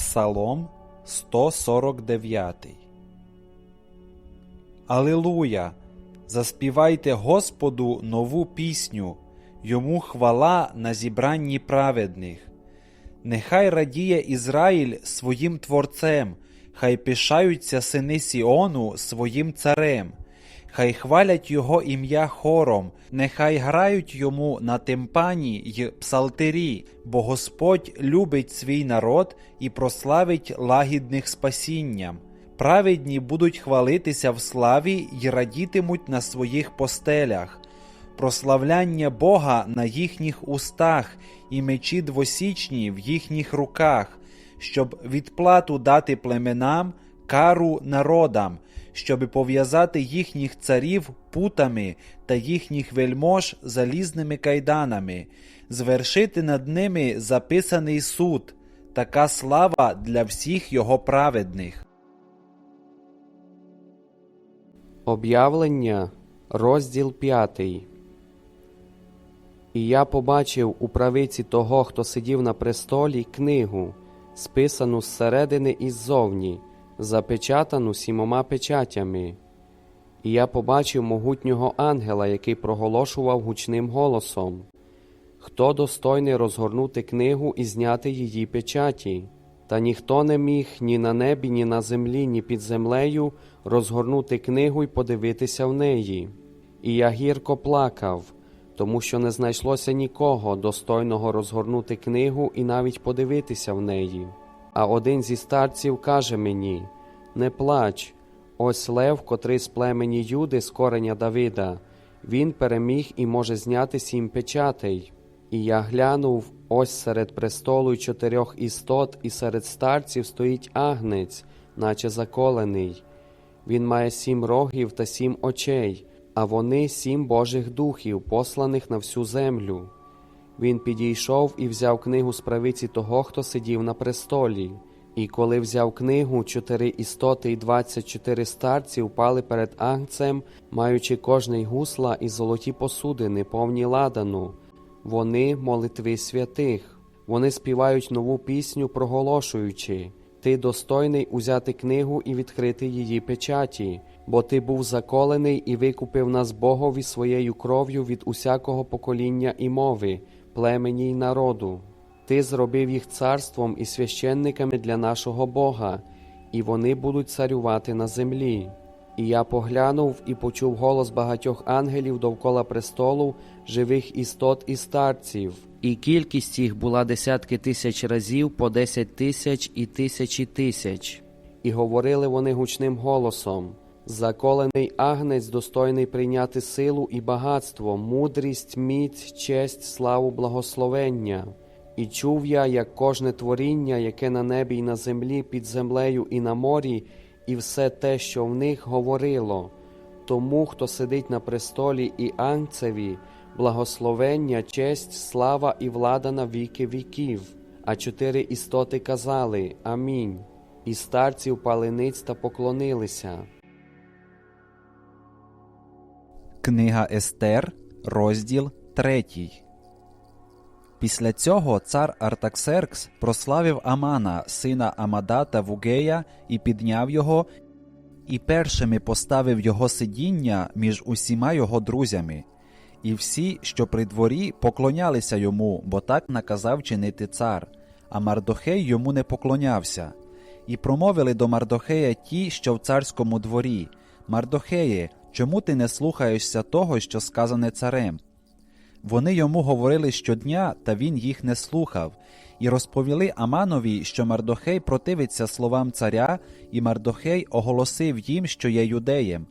Псалом 149. Алилуя! Заспівайте Господу нову пісню, йому хвала на зібранні праведних. Нехай радіє Ізраїль своїм творцем, хай пишаються сини Сіону своїм царем, хай хвалять його ім'я хором, нехай грають йому на тимпані й псалтирі, бо Господь любить свій народ і прославить лагідних спасінням. Праведні будуть хвалитися в славі й радітимуть на своїх постелях прославляння Бога на їхніх устах і мечі двосічні в їхніх руках, щоб відплату дати племенам, кару народам, щоби пов'язати їхніх царів путами та їхніх вельмож залізними кайданами, звершити над ними записаний суд, така слава для всіх його праведних. Об'явлення, розділ 5. І я побачив у правиці того, хто сидів на престолі, книгу, списану зсередини і ззовні, запечатану сімома печатями. І я побачив могутнього ангела, який проголошував гучним голосом Хто достойний розгорнути книгу і зняти її печаті? Та ніхто не міг ні на небі, ні на землі, ні під землею розгорнути книгу і подивитися в неї. І я гірко плакав, тому що не знайшлося нікого достойного розгорнути книгу і навіть подивитися в неї. А один зі старців каже мені: Не плач, ось лев, котрий з племені Юди з кореня Давида, він переміг і може зняти сім печатей. І я глянув, ось серед престолу й чотирьох істот, і серед старців стоїть агнець, наче заколений. Він має сім рогів та сім очей, а вони сім Божих духів, посланих на всю землю. Він підійшов і взяв книгу з правиці того, хто сидів на престолі. І коли взяв книгу, чотири істоти і двадцять чотири старці впали перед агнцем, маючи кожний гусла і золоті посудини, повні ладану. Вони молитви святих. Вони співають нову пісню, проголошуючи Ти достойний узяти книгу і відкрити її печаті, бо ти був заколений і викупив нас Богові своєю кров'ю від усякого покоління і мови, племені й народу. Ти зробив їх царством і священниками для нашого Бога, і вони будуть царювати на землі. І я поглянув і почув голос багатьох ангелів довкола престолу, живих істот і старців, і кількість їх була десятки тисяч разів по десять тисяч і тисячі тисяч. І говорили вони гучним голосом: Заколений агнець, достойний прийняти силу і багатство, мудрість, міць, честь, славу, благословення. І чув я, як кожне творіння, яке на небі й на землі, під землею і на морі, і все те, що в них говорило, тому, хто сидить на престолі і ангцеві, благословення, честь, слава і влада на віки віків. А чотири істоти казали Амінь. І старці впали ниць та поклонилися. Книга Естер, розділ 3. Після цього цар Артаксеркс прославив Амана, сина Амадата Вугея, і підняв його, і першими поставив його сидіння між усіма його друзями. І всі, що при дворі, поклонялися йому, бо так наказав чинити цар, а Мардохей йому не поклонявся. І промовили до Мардохея ті, що в царському дворі Мардохеє, чому ти не слухаєшся того, що сказане царем? Вони йому говорили щодня, та він їх не слухав, і розповіли Аманові, що Мардохей противиться словам царя, і Мардохей оголосив їм, що є юдеєм.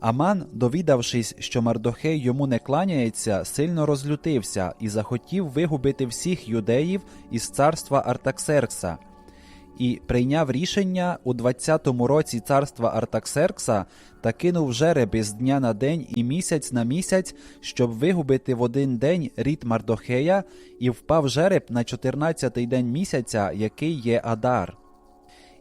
Аман, довідавшись, що Мардохей йому не кланяється, сильно розлютився і захотів вигубити всіх юдеїв із царства Артаксеркса. І прийняв рішення у 20-му році царства Артаксеркса та кинув жереби з дня на день і місяць на місяць, щоб вигубити в один день рід Мардохея, і впав жереб на 14-й день місяця, який є Адар.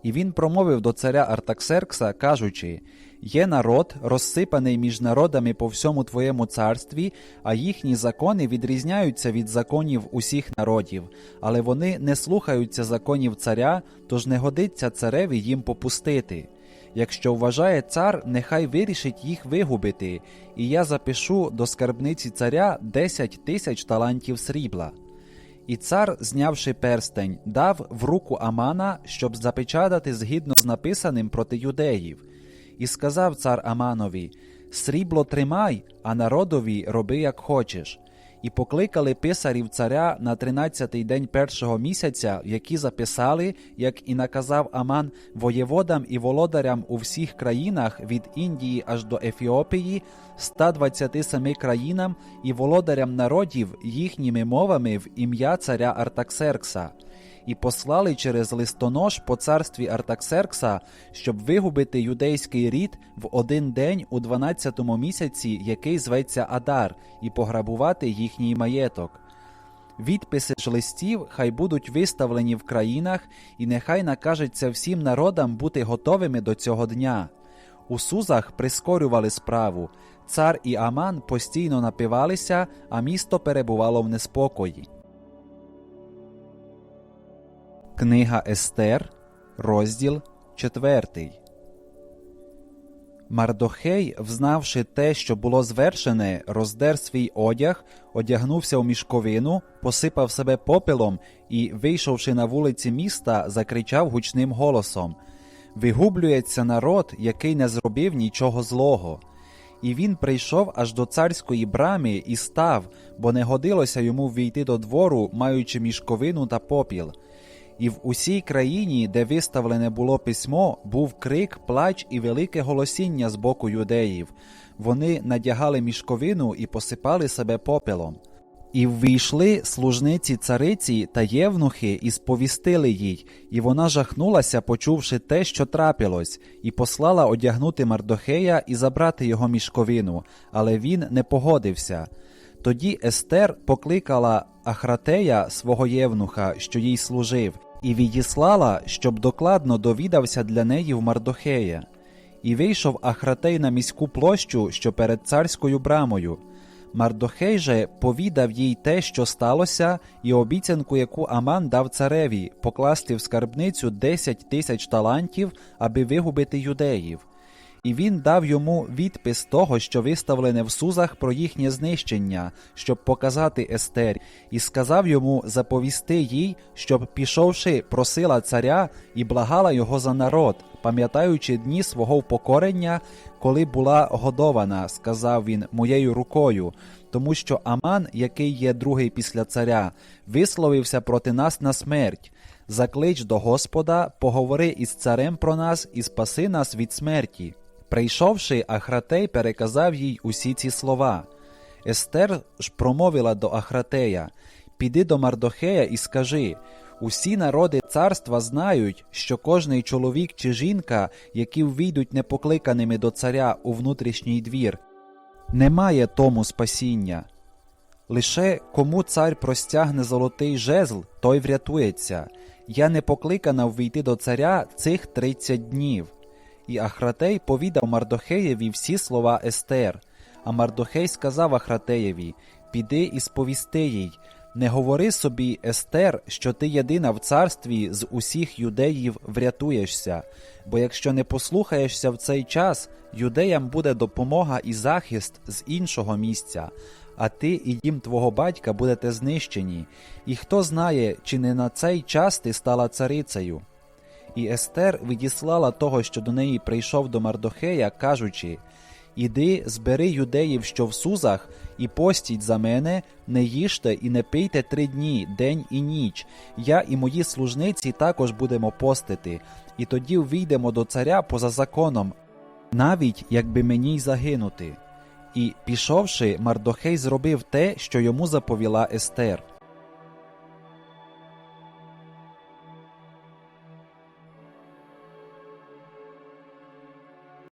І він промовив до царя Артаксеркса, кажучи: Є народ, розсипаний між народами по всьому твоєму царстві, а їхні закони відрізняються від законів усіх народів, але вони не слухаються законів царя, тож не годиться цареві їм попустити. Якщо вважає цар, нехай вирішить їх вигубити, і я запишу до скарбниці царя 10 тисяч талантів срібла. І цар, знявши перстень, дав в руку Амана, щоб запечатати згідно з написаним проти юдеїв. І сказав цар Аманові: Срібло тримай, а народові роби як хочеш. І покликали писарів царя на тринадцятий день першого місяця, які записали, як і наказав Аман воєводам і володарям у всіх країнах від Індії аж до Ефіопії, 127 країнам і володарям народів їхніми мовами в ім'я царя Артаксеркса і послали через листонож по царстві Артаксеркса, щоб вигубити юдейський рід в один день у 12-му місяці, який зветься Адар, і пограбувати їхній маєток. Відписи ж листів хай будуть виставлені в країнах, і нехай накажеться всім народам бути готовими до цього дня. У Сузах прискорювали справу. Цар і Аман постійно напивалися, а місто перебувало в неспокої. Книга Естер, розділ 4. Мардохей, взнавши те, що було звершене, роздер свій одяг, одягнувся у мішковину, посипав себе попелом і, вийшовши на вулиці міста, закричав гучним голосом: Вигублюється народ, який не зробив нічого злого. І він прийшов аж до царської брами і став, бо не годилося йому війти до двору, маючи мішковину та попіл. І в усій країні, де виставлене було письмо, був крик, плач і велике голосіння з боку юдеїв. Вони надягали мішковину і посипали себе попелом. І ввійшли служниці цариці та євнухи і сповістили їй, і вона жахнулася, почувши те, що трапилось, і послала одягнути Мардохея і забрати його мішковину, але він не погодився. Тоді Естер покликала Ахратея свого євнуха, що їй служив, і відіслала, щоб докладно довідався для неї в Мардохея. І вийшов Ахратей на міську площу, що перед царською брамою. Мардохей же повідав їй те, що сталося, і обіцянку, яку Аман дав цареві, покласти в скарбницю 10 тисяч талантів, аби вигубити юдеїв. І він дав йому відпис того, що виставлене в Сузах про їхнє знищення, щоб показати Естер, і сказав йому заповісти їй, щоб, пішовши, просила царя і благала його за народ, пам'ятаючи дні свого впокорення, коли була годована, сказав він моєю рукою, тому що Аман, який є другий після царя, висловився проти нас на смерть. Заклич до Господа, поговори із царем про нас і спаси нас від смерті. Прийшовши, Ахратей переказав їй усі ці слова. Естер ж промовила до Ахратея: Піди до Мардохея і скажи: усі народи царства знають, що кожний чоловік чи жінка, які ввійдуть непокликаними до царя у внутрішній двір, не має тому спасіння. Лише кому цар простягне золотий жезл, той врятується. Я не покликана ввійти до царя цих тридцять днів. І Ахратей повідав Мардохеєві всі слова Естер. А Мардохей сказав Ахратеєві: Піди і сповісти їй, не говори собі, Естер, що ти єдина в царстві з усіх юдеїв врятуєшся, бо якщо не послухаєшся в цей час, юдеям буде допомога і захист з іншого місця, а ти і дім твого батька будете знищені, і хто знає, чи не на цей час ти стала царицею. І Естер відіслала того, що до неї прийшов до Мардохея, кажучи: Іди, збери юдеїв, що в Сузах, і постіть за мене, не їжте і не пийте три дні, день і ніч. Я і мої служниці також будемо постити, і тоді війдемо до царя поза законом, навіть якби мені й загинути. І, пішовши, Мардохей зробив те, що йому заповіла Естер.